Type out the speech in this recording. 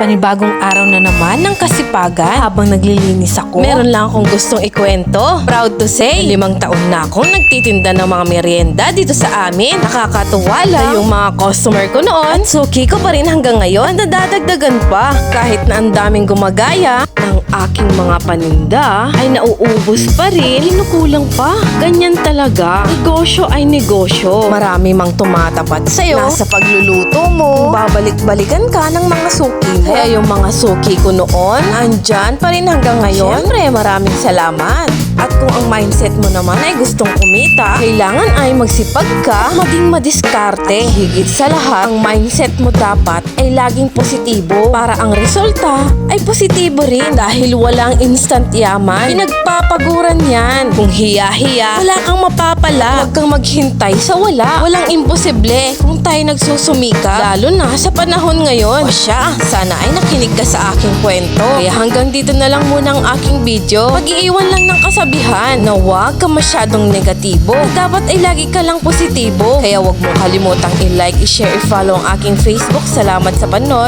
Panibagong araw na naman ng kasipagan habang naglilinis ako. Meron lang akong gustong ikwento. Proud to say, limang taon na akong nagtitinda ng mga merienda dito sa amin. Nakakatuwa lang yung mga customer ko noon. At suki ko pa rin hanggang ngayon. Nadadagdagan pa. Kahit na ang daming gumagaya ng aking mga paninda ay nauubos pa rin. Kinukulang pa. Ganyan talaga. Negosyo ay negosyo. Marami mang tumatapat sa'yo. Nasa pagluluto mo. Babalik-balikan ka ng mga suki mo. Kaya yung mga suki ko noon, andyan pa rin hanggang ngayon. Siyempre, maraming salamat. At kung ang mindset mo naman ay gustong kumita, kailangan ay magsipag ka, maging madiskarte. Higit sa lahat, ang mindset mo dapat ay laging positibo para ang resulta ay positibo rin dahil walang instant yaman. Pinagpapaguran yan. Kung hiya-hiya, wala kang mapapala. Huwag kang maghintay sa wala. Walang imposible kung tayo nagsusumika. Lalo na sa panahon ngayon. O siya, sana ay nakinig ka sa aking kwento. Kaya hanggang dito na lang muna ang aking video. Pag-iiwan lang ng kasabihan na huwag ka masyadong negatibo. Dapat ay lagi ka lang positibo. Kaya huwag mong kalimutang i-like, i-share, i-follow ang aking Facebook. Salamat sa panood.